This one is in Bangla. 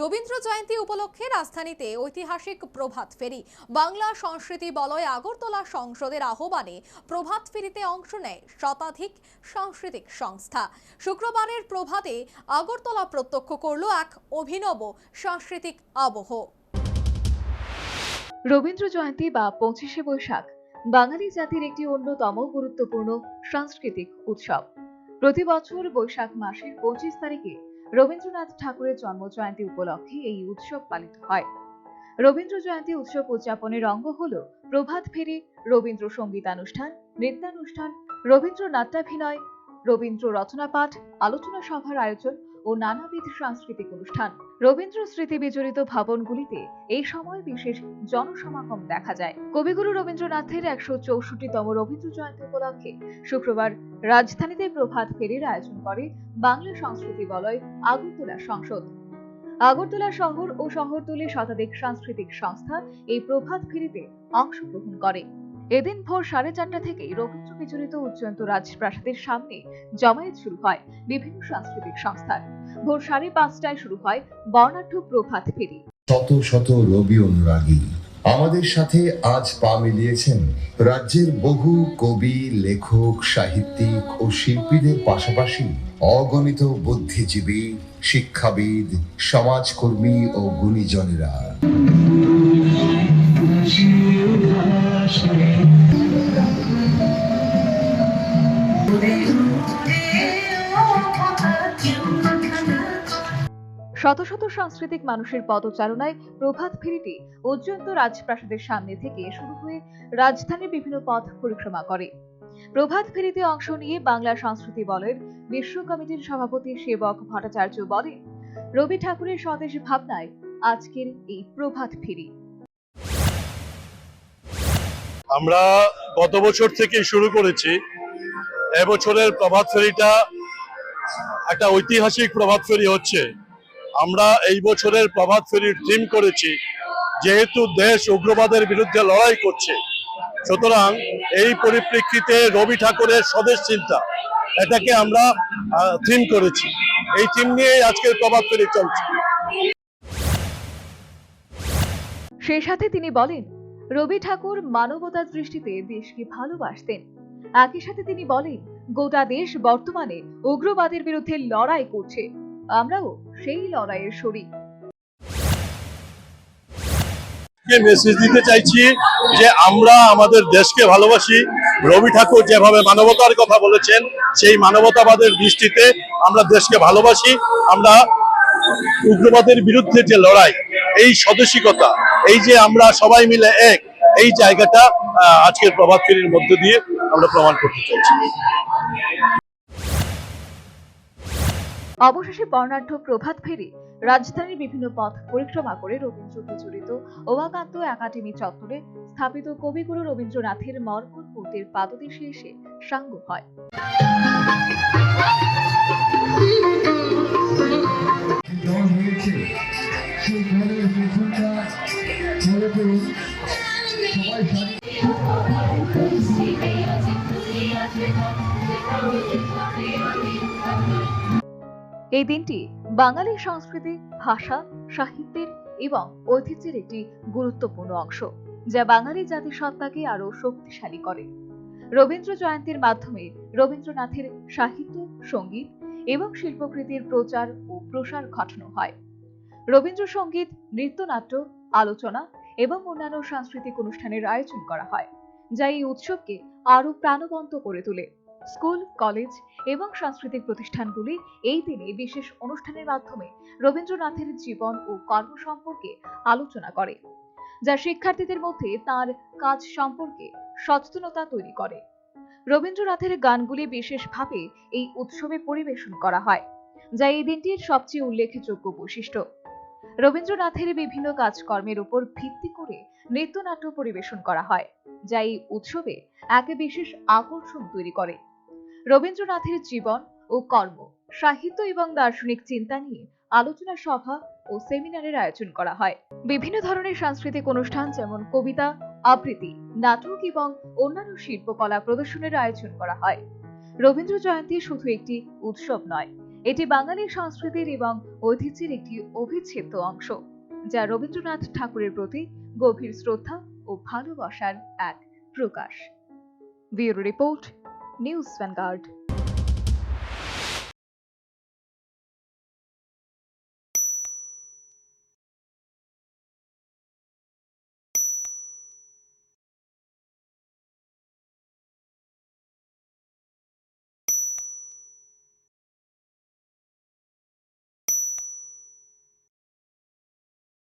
রবীন্দ্র জয়ন্তী উপলক্ষে রাজধানীতে ঐতিহাসিক প্রভাত ফেরি। বাংলা সংস্কৃতি বলয় আগরতলা সংসদের আহ্বানে প্রভাত ফেরিতে অংশ নেয় শতাধিক সাংস্কৃতিক সংস্থা। শুক্রবারের প্রভাতে আগরতলা প্রত্যক্ষ করল এক অভিনব সাংস্কৃতিক আবহ। রবীন্দ্র জয়ন্তী বা পঁচিশে বৈশাখ বাঙালি জাতির একটি অন্যতম গুরুত্বপূর্ণ সাংস্কৃতিক উৎসব। প্রতি বছর বৈশাখ মাসের পঁচিশ তারিখে রবীন্দ্রনাথ ঠাকুরের জন্ম জয়ন্তী উপলক্ষে এই উৎসব পালিত হয়। রবীন্দ্র জয়ন্তী উৎসব উদযাপনের অঙ্গ হল প্রভাত ফেরি রবীন্দ্র সঙ্গীতানুষ্ঠান নৃত্যানুষ্ঠান রবীন্দ্র নাট্যাভিনয় রবীন্দ্র রচনা পাঠ আলোচনা সভার আয়োজন ও নানাবিধ সাংস্কৃতিক অনুষ্ঠান। রবীন্দ্র স্মৃতি বিজড়িত ভবনগুলিতে এই সময় বিশেষ জনসমাগম দেখা যায়। কবিগুরু রবীন্দ্রনাথের একশো চৌষট্টিতম রবীন্দ্র জয়ন্তী উপলক্ষে শুক্রবার রাজধানীতে প্রভাত ফেরির আয়োজন করে বাংলা সংস্কৃতি বলয় আগরতলা সংসদ। আগরতলা শহর ও শহরতলির শতাধিক সাংস্কৃতিক সংস্থা এই প্রভাত ফেরিতে অংশগ্রহণ করে। এদিন ভোর সাড়ে চারটা থেকেই রবীন্দ্র বিচরিত উজ্জয়ন্ত রাজপ্রাসাদের সামনে জমায়েত শুরু হয় বিভিন্ন সাংস্কৃতিক সংস্থার। ভোর সাড়ে পাঁচটায় শুরু হয় বর্ণাঢ্য প্রভাত ফেরি। শত শত রবি অনুরাগী আমাদের সাথে আজ পা মিলিয়েছেন রাজ্যের বহু কবি, লেখক, সাহিত্যিক ও শিল্পীদের পাশাপাশি অগণিত বুদ্ধিজীবী, শিক্ষাবিদ, সমাজকর্মী ও গুণীজনেরা। শত শত সাংস্কৃতিক মানুষের পদচারণায় প্রভাত ফেরিটি উজ্জয়ন্ত রাজপ্রাসাদের সামনে থেকে শুরু হয়ে রাজধানীর বিভিন্ন পথ পরিক্রমা করে। প্রভাত ফেরিতে অংশ নিয়ে বাংলা সংস্কৃতি বলের বিশ্ব কমিটির সভাপতি সেবক ভট্টাচার্য বলেন, রবি ঠাকুরের স্বদেশ ভাবনায় আজকের এই প্রভাত ফেরি। আমরা গত বছর থেকে শুরু করেছি, এবছরের প্রভাত ফেরিটা একটা ঐতিহাসিক প্রভাত ফেরি হচ্ছে। আমরা এই বছরের প্রভাত ফেরির থিম করেছি, যেহেতু দেশ উগ্রবাদের বিরুদ্ধে লড়াই করছে। সুতরাং এই পরিপ্রেক্ষিতে রবি ঠাকুরের স্বদেশ চিন্তা এটাকে আমরা থিম করেছি। এই থিম নিয়েই আজকের প্রভাত ফেরি চলছে। সেই সাথে তিনি বলেন, রবি ঠাকুর মানবতার দৃষ্টিতে দেশকে ভালোবাসতেন। একই সাথে তিনি বলেন, গোটা দেশ বর্তমানে উগ্রবাদের বিরুদ্ধে লড়াই করছে। আমরাও সেই লড়াইয়ের শরিক মেসেজ দিতে চাইছি যে আমরা আমাদের দেশকে ভালোবাসি। রবি ঠাকুর যেভাবে মানবতার কথা বলেছেন, সেই মানবতাবাদের দৃষ্টিতে আমরা দেশকে ভালোবাসি। আমরা উগ্রবাদের বিরুদ্ধে যে লড়াই, এই স্বদেশিকতা, এই যে আমরা সবাই মিলে এক, এই জায়গাটা আজকের প্রভাত ফেরির মধ্য দিয়ে আমরা প্রমাণ করতে চাইছি। অবশেষে বর্ণাঢ্য প্রভাত ফেরি রাজধানীর বিভিন্ন পথ পরিক্রমা করে রবীন্দ্র বিচরিত ওমাকান্ত একাডেমি চত্বরে স্থাপিত কবিগুরু রবীন্দ্রনাথের মর্মর মূর্তির পাদদেশে এসে সাঙ্গ হয়। এই দিনটি বাঙালি সংস্কৃতি, ভাষা, সাহিত্যের এবং ঐতিহ্যের একটি গুরুত্বপূর্ণ অংশ, যা বাঙালি জাতিসত্তাকে আরও শক্তিশালী করে। রবীন্দ্র জয়ন্তীর মাধ্যমে রবীন্দ্রনাথের সাহিত্য, সংগীত এবং শিল্পকৃতির প্রচার ও প্রসার ঘটানো হয়। রবীন্দ্রসঙ্গীত, নৃত্যনাট্য, আলোচনা এবং অন্যান্য সাংস্কৃতিক অনুষ্ঠানের আয়োজন করা হয়, যা এই উৎসবকে আরও প্রাণবন্ত করে তোলে। স্কুল, কলেজ এবং সাংস্কৃতিক প্রতিষ্ঠানগুলি এই দিনে বিশেষ অনুষ্ঠানের মাধ্যমে রবীন্দ্রনাথের জীবন ও কর্ম সম্পর্কে আলোচনা করে, যা শিক্ষার্থীদের মধ্যে তার কাজ সম্পর্কে সচেতনতা তৈরি করে। রবীন্দ্রনাথের গানগুলি বিশেষভাবে এই উৎসবে পরিবেশন করা হয়, যা এই দিনটির সবচেয়ে উল্লেখযোগ্য বৈশিষ্ট্য। রবীন্দ্রনাথের বিভিন্ন কাজকর্মের উপর ভিত্তি করে নৃত্যনাট্য পরিবেশন করা হয়, যা এই উৎসবে এক বিশেষ আকর্ষণ তৈরি করে। রবীন্দ্রনাথের জীবন ও কর্ম, সাহিত্য এবং দার্শনিক চিন্তা নিয়ে আলোচনা সভা ও সেমিনারের আয়োজন করা হয়। বিভিন্ন ধরনের সাংস্কৃতিক অনুষ্ঠান যেমন কবিতা, আবৃত্তি, নাটক এবং অন্যান্য শিল্পকলা প্রদর্শনের আয়োজন করা হয়। রবীন্দ্র জয়ন্তী শুধু একটি উৎসব নয়, এটি বাঙালি সংস্কৃতির এবং ঐতিহ্যের একটি অবিচ্ছেদ্য অংশ, যা রবীন্দ্রনাথ ঠাকুরের প্রতি গভীর শ্রদ্ধা ও ভালোবাসার এক প্রকাশ। Bureau report News Vanguard.